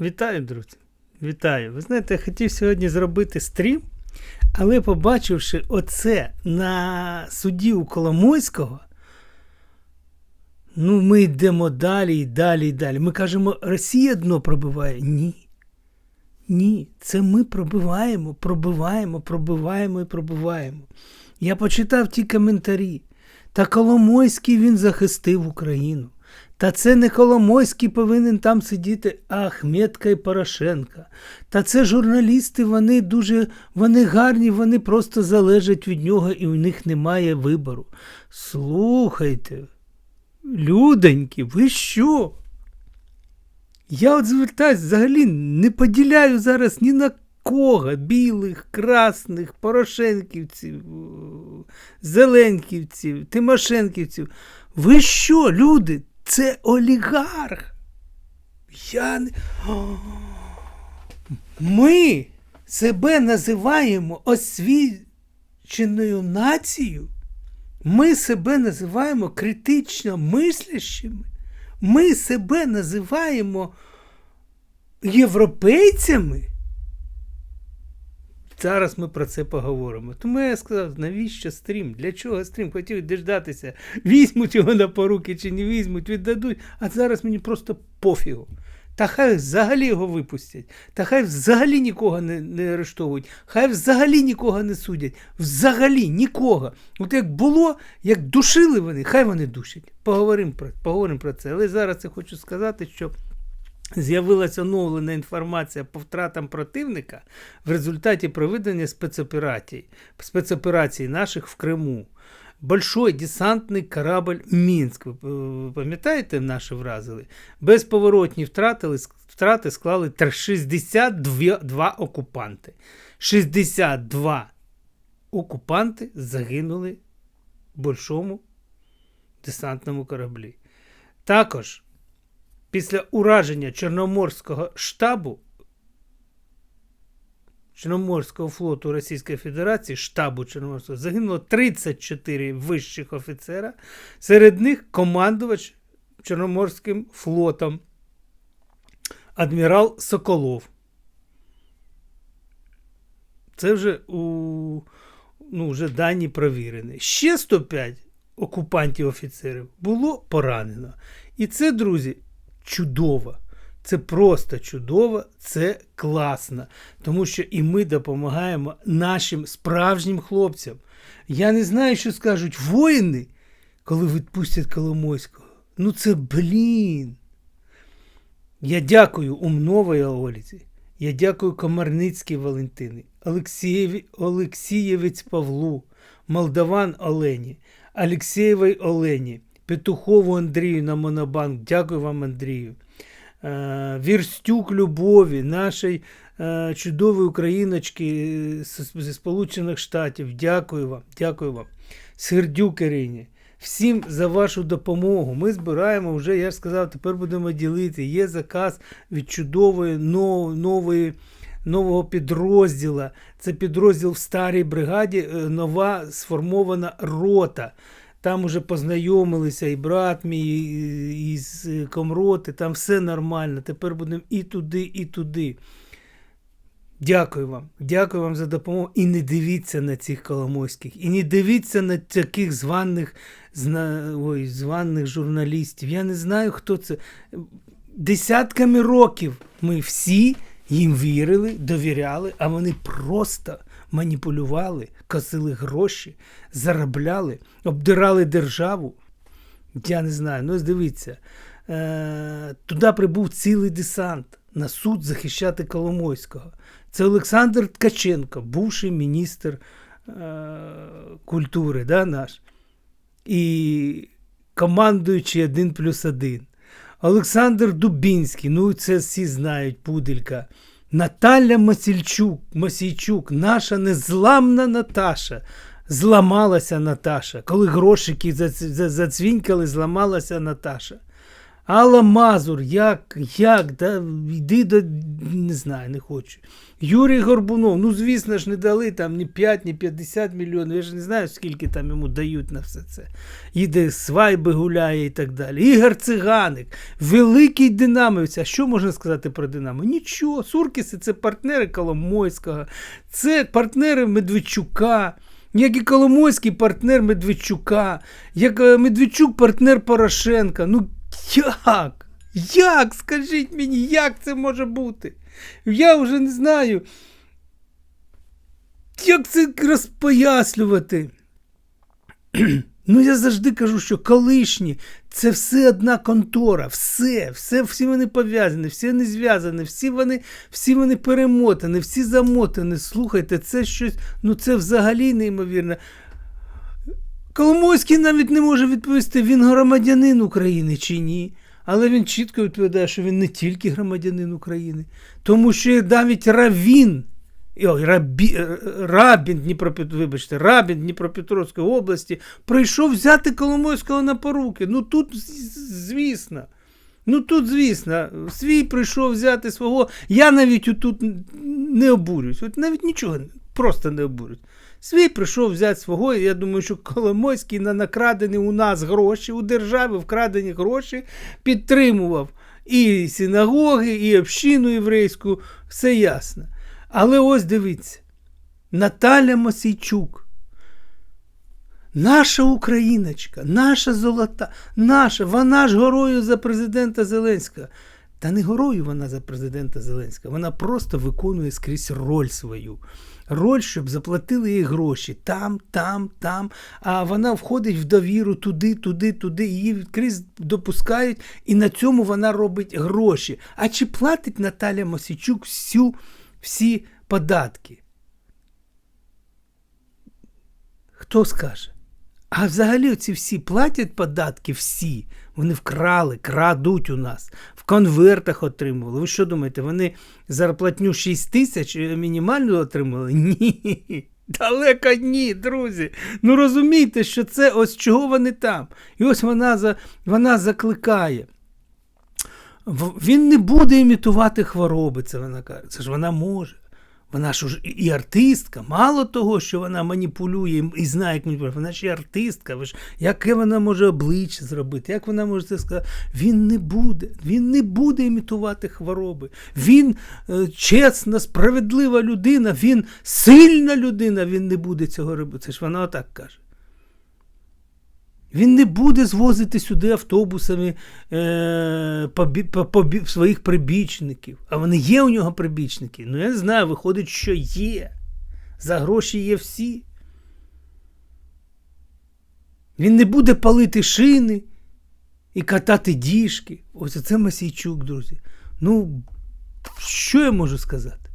Вітаю, друзі. Вітаю. Ви знаєте, я хотів сьогодні зробити стрім, але побачивши оце на суді у Коломойського, ну, ми йдемо далі і далі і далі. Ми кажемо, Росія дно пробиває. Ні. Ні, це ми пробиваємо, пробиваємо, пробиваємо і пробиваємо. Я почитав ті коментарі. Та Коломойський він захистив Україну. Та це не Коломойський повинен там сидіти, а Ахметка і Порошенка. Та це журналісти, вони дуже вони гарні, вони просто залежать від нього і у них немає вибору. Слухайте, люденьки, ви що? Я от звертаюсь, взагалі не поділяю зараз ні на кого білих, красних, порошенківців, зеленківців, тимошенківців. Ви що, люди? Це олігарх. Я не... Ми себе називаємо освіченою нацією. Ми себе називаємо критично мислящими. Ми себе називаємо європейцями. Зараз ми про це поговоримо. Тому я сказав, навіщо стрім? Для чого стрім? Хотів діждатися, візьмуть його на поруки чи не візьмуть, віддадуть. А зараз мені просто пофігу. Та хай взагалі його випустять. Та хай взагалі нікого не не арештовують, хай взагалі нікого не судять. Взагалі нікого. От як було, як душили вони, хай вони душать. Поговоримо про, поговоримо про це. Але зараз я хочу сказати, що. З'явилася оновлена інформація по втратам противника в результаті проведення спецоперацій, спецоперацій наших в Криму. Большой десантний корабль Мінськ. Ви пам'ятаєте, наші вразили? Безповоротні втратили, втрати склали 62 окупанти. 62 окупанти загинули в большому десантному кораблі. Також після ураження Чорноморського штабу Чорноморського флоту Російської Федерації, штабу Чорноморського, загинуло 34 вищих офіцера, серед них командувач Чорноморським флотом адмірал Соколов. Це вже у ну, вже дані провірені. Ще 105 окупантів офіцерів було поранено. І це, друзі, чудово. Це просто чудово, це класно. Тому що і ми допомагаємо нашим справжнім хлопцям. Я не знаю, що скажуть воїни, коли відпустять Коломойського. Ну це блін. Я дякую Умнової Оліці. Я дякую Комарницькій Валентини, Олексієві, Олексієвець Павлу, Молдаван Олені, Алексєєвій Олені, Петухову Андрію на Монобанк. Дякую вам, Андрію. Вірстюк Любові, нашої е, чудової україночки зі Сполучених Штатів. Дякую вам, дякую вам. Сердюк Ірині. Всім за вашу допомогу. Ми збираємо вже, я ж сказав, тепер будемо ділити. Є заказ від чудової нової. Нового підрозділу. Це підрозділ в старій бригаді, е, нова сформована рота. Там уже познайомилися і брат мій, і з комроти, там все нормально. Тепер будемо і туди, і туди. Дякую вам. Дякую вам за допомогу. І не дивіться на цих Коломойських. І не дивіться на таких званих ой, званих журналістів. Я не знаю, хто це. Десятками років ми всі їм вірили, довіряли, а вони просто маніпулювали, косили гроші, заробляли, обдирали державу. Я не знаю, ну дивіться, е, туди прибув цілий десант на суд захищати Коломойського. Це Олександр Ткаченко, бувший міністр е, культури да, наш. І командуючий один плюс один. Олександр Дубінський, ну це всі знають, Пуделька. Наталя Масільчук, Масійчук, наша незламна Наташа. Зламалася Наташа. Коли грошики зацвінькали, зламалася Наташа. Алла Мазур, як, як, да, йди до, не знаю, не хочу. Юрій Горбунов, ну звісно ж, не дали там ні 5, ні 50 мільйонів. Я ж не знаю, скільки там йому дають на все це. Їде свайби гуляє і так далі. Ігор Циганик, великий динамівець. А що можна сказати про Динамо? Нічого. Суркіси це партнери Коломойського, це партнери Медведчука. Як і Коломойський партнер Медведчука, як е, Медведчук партнер Порошенка. Ну як? Як? Скажіть мені, як це може бути? Я вже не знаю. Як це розпояснювати? Ну, я завжди кажу, що колишні це все одна контора, все, все, всі вони пов'язані, всі вони зв'язані, всі вони, всі вони перемотані, всі замотані. Слухайте, це щось, ну це взагалі неймовірно. Коломойський навіть не може відповісти, він громадянин України чи ні. Але він чітко відповідає, що він не тільки громадянин України, тому що навіть Равін, ой, Рабі, е, Рабін, Дніпропет... вибачте, Рабін Дніпропетровської області прийшов взяти Коломойського на поруки. Ну тут, звісно. Ну тут, звісно, свій прийшов взяти свого. Я навіть тут не обурююсь. От навіть нічого, просто не обурююсь. Свій прийшов взяти свого, я думаю, що Коломойський на накрадені у нас гроші, у держави вкрадені гроші, підтримував і синагоги, і общину єврейську, все ясно. Але ось дивіться, Наталя Мосійчук, наша україночка, наша золота, наша, вона ж горою за президента Зеленського. Та не горою вона за президента Зеленського, вона просто виконує скрізь роль свою. Роль, щоб заплатили їй гроші там, там, там. А вона входить в довіру туди, туди, туди. Її відкрізь допускають, і на цьому вона робить гроші. А чи платить Наталя Мосічук всю, всі податки? Хто скаже? А взагалі ці всі платять податки, всі. Вони вкрали, крадуть у нас, в конвертах отримували. Ви що думаєте, вони зарплатню 6 тисяч мінімальну отримали? Ні. Далеко ні, друзі. Ну розумійте, що це ось чого вони там. І ось вона, за, вона закликає. Він не буде імітувати хвороби, це вона каже. Це ж вона може. Вона ж і- артистка. Мало того, що вона маніпулює і- знає, як маніпулює, вона ж артистка. Ви ж, яке вона може обличчя зробити? Як вона може це сказати? Він не буде. Він не буде імітувати хвороби. Він е, чесна, справедлива людина, він сильна людина, він не буде цього робити. Це ж вона отак каже. Він не буде звозити сюди автобусами е, своїх прибічників. А вони є у нього прибічники. Ну, я не знаю, виходить, що є. За гроші є всі. Він не буде палити шини і катати діжки. Ось це Масійчук, друзі. Ну, що я можу сказати?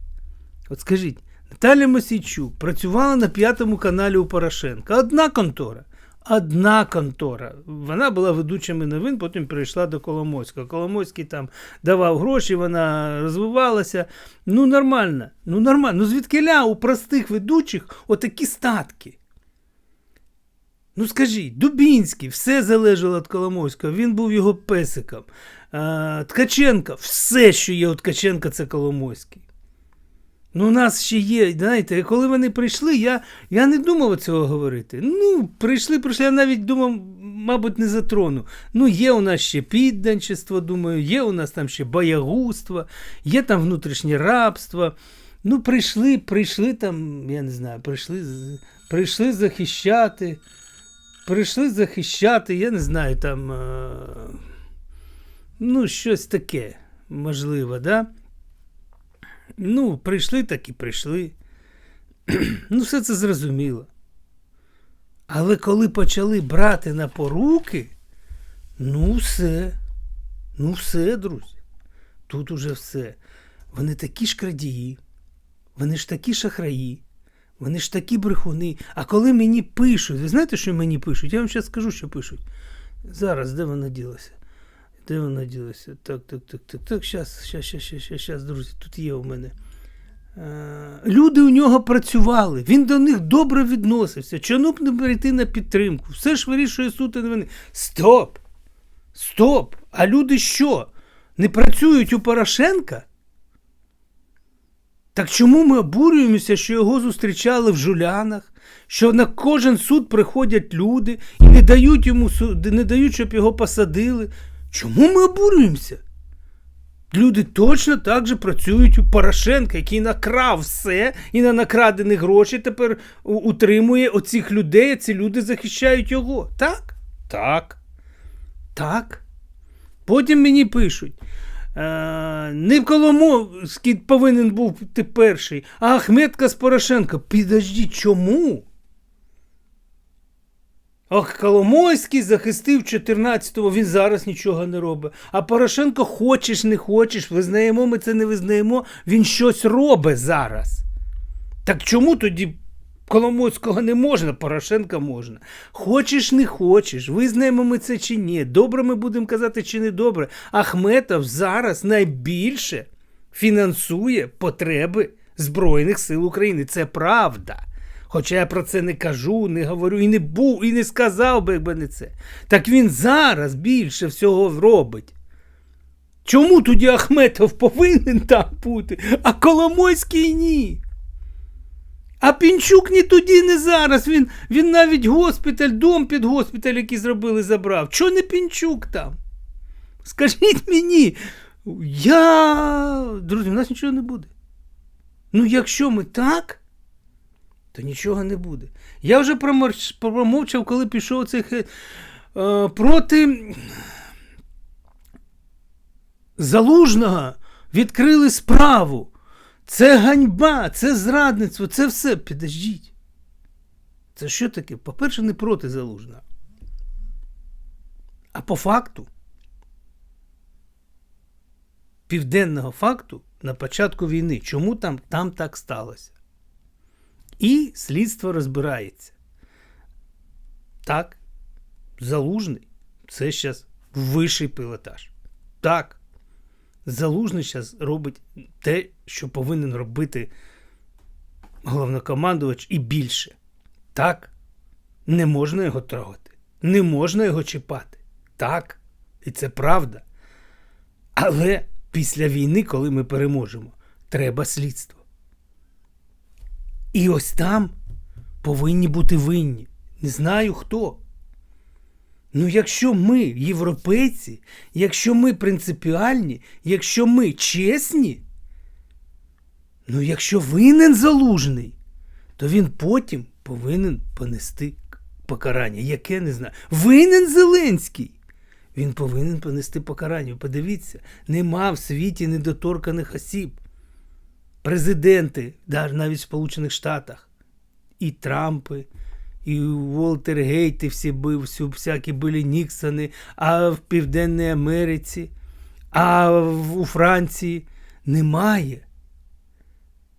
От скажіть, Наталя Мосійчук працювала на п'ятому каналі у Порошенка. Одна контора. Одна контора. Вона була ведучими новин, потім перейшла до Коломойського. Коломойський там давав гроші, вона розвивалася. Ну, нормально. Ну, нормально. Ну, звідкиля у простих ведучих отакі статки. Ну скажіть, Дубінський, все залежало від Коломойського, він був його песиком. А, Ткаченко, все, що є у Ткаченка, це Коломойський. Ну, у нас ще є, знаєте, коли вони прийшли, я, я не думав цього говорити. Ну, прийшли, прийшли, я навіть думав, мабуть, не затрону. Ну, є у нас ще підданчество, думаю, є у нас там ще боягузтво, є там внутрішнє рабство. Ну, прийшли, прийшли там, я не знаю, прийшли, прийшли захищати. Прийшли захищати, я не знаю, там. Е... Ну, щось таке, можливо, да? Ну, прийшли так і прийшли. ну, все це зрозуміло. Але коли почали брати на поруки, ну все. Ну, все, друзі. Тут уже все. Вони такі ж крадії, вони ж такі шахраї, вони ж такі брехуни. А коли мені пишуть, ви знаєте, що мені пишуть? Я вам зараз скажу, що пишуть. Зараз, де вона ділася? Де вона ділася? Так, так, так, так, так, щас, щас, щас, щас, щас, друзі, тут є у мене. Е, Люди у нього працювали, він до них добре відносився. Чому б не перейти на підтримку? Все ж вирішує суд і не вони. Стоп! Стоп! А люди що? Не працюють у Порошенка? Так чому ми обурюємося, що його зустрічали в жулянах, що на кожен суд приходять люди і не дають йому су- не дають, щоб його посадили? Чому ми обурюємося? Люди точно так же працюють у Порошенка, який накрав все і на накрадені гроші тепер утримує оцих людей, а ці люди захищають його. Так? Так. Так. Потім мені пишуть. Е, не в Коломойський повинен був бути перший, а Ахметка з Порошенка. Підождіть, чому? Ох, Коломойський захистив 14-го, він зараз нічого не робить. А Порошенко хочеш, не хочеш, визнаємо, ми це не визнаємо, він щось робить зараз. Так чому тоді Коломойського не можна, Порошенка можна? Хочеш, не хочеш, визнаємо ми це чи ні. Добре ми будемо казати чи не добре. Ахметов зараз найбільше фінансує потреби Збройних сил України. Це правда. Хоча я про це не кажу, не говорю і не був, і не сказав би, якби не це. Так він зараз більше всього робить. Чому тоді Ахметов повинен там бути, а Коломойський ні? А Пінчук ні тоді, не зараз. Він, він навіть госпіталь, дом під госпіталь, який зробили, забрав. Чого не Пінчук там? Скажіть мені, я. Друзі, у нас нічого не буде. Ну, якщо ми так, то нічого не буде. Я вже промовч- промовчав, коли пішов цей хе- е, проти залужного відкрили справу. Це ганьба, це зрадництво, це все. Підождіть. Це що таке? По-перше, не проти залужного. А по факту, південного факту на початку війни, чому там, там так сталося? І слідство розбирається. Так, залужний це зараз вищий пілотаж. Так, залужний зараз робить те, що повинен робити головнокомандувач і більше. Так, не можна його трогати, не можна його чіпати. Так, і це правда. Але після війни, коли ми переможемо, треба слідство. І ось там повинні бути винні. Не знаю хто. Ну, якщо ми європейці, якщо ми принципіальні, якщо ми чесні, ну якщо винен залужний, то він потім повинен понести покарання. Яке не знаю. Винен Зеленський. Він повинен понести покарання. Подивіться, нема в світі недоторканих осіб президенти, навіть в Сполучених Штатах, і Трампи, і Уолтергейти всі бив, всю, всякі були Ніксони, а в Південній Америці, а в, у Франції немає.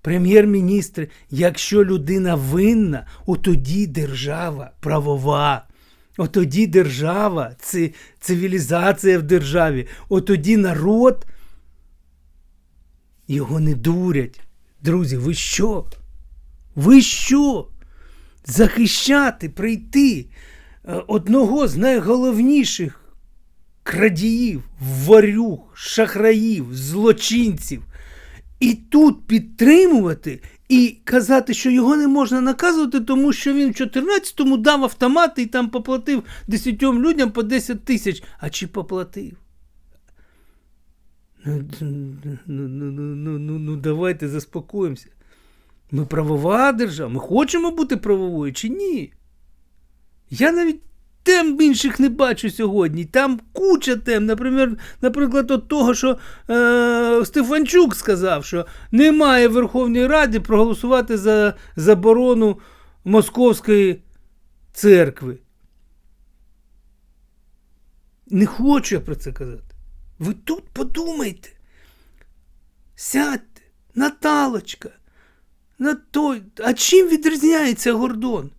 Прем'єр-міністр, якщо людина винна, отоді держава правова. Отоді держава, цивілізація в державі, отоді народ його не дурять. Друзі, ви що? Ви що? Захищати, прийти е, одного з найголовніших крадіїв, варюг, шахраїв, злочинців. І тут підтримувати і казати, що його не можна наказувати, тому що він в 14-му дав автомати і там поплатив 10 людям по 10 тисяч. А чи поплатив? Ну, ну, ну, ну, ну, ну, ну давайте заспокоїмося. Ми правова держава, ми хочемо бути правовою чи ні? Я навіть тем інших не бачу сьогодні. Там куча тем. Наприклад, наприклад, от того, що е, Стефанчук сказав, що немає в Верховній Раді проголосувати за заборону Московської церкви. Не хочу я про це казати. Ви тут подумайте. Сядьте, Наталочка, на той. А чим відрізняється Гордон?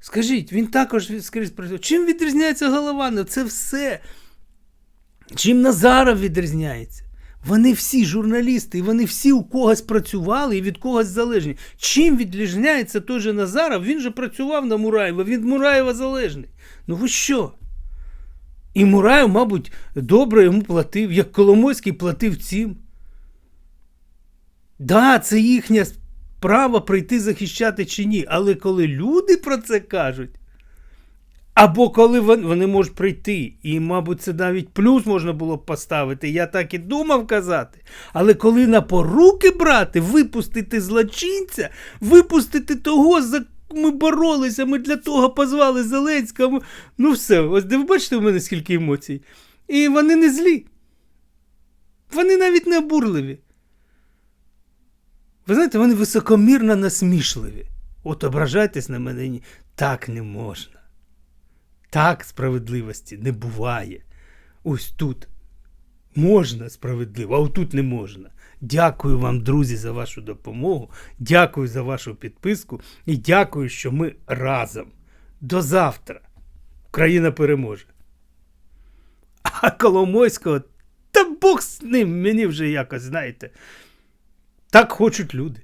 Скажіть, він також скрізь працює. Чим відрізняється Голованов? Це все. Чим Назаров відрізняється? Вони всі журналісти, і вони всі у когось працювали і від когось залежні. Чим відрізняється той же Назаров? Він же працював на Мураєва, він Мураєва залежний. Ну ви що? І Мураєв, мабуть, добре йому платив, як Коломойський платив цим. Да, це їхнє право прийти захищати чи ні. Але коли люди про це кажуть, або коли вони можуть прийти, і, мабуть, це навіть плюс можна було б поставити, я так і думав казати. Але коли на поруки брати, випустити злочинця, випустити того, за ми боролися, ми для того позвали Зеленського. Ну все, ось ви бачите у мене скільки емоцій. І вони не злі. Вони навіть не обурливі. Ви знаєте, вони високомірно насмішливі. От ображайтесь на мене. Ні. Так не можна. Так справедливості не буває. Ось тут можна справедливо, а отут не можна. Дякую вам, друзі, за вашу допомогу. Дякую за вашу підписку і дякую, що ми разом. До завтра. Україна переможе. А Коломойського, та Бог з ним, мені вже якось, знаєте. Так хочуть люди.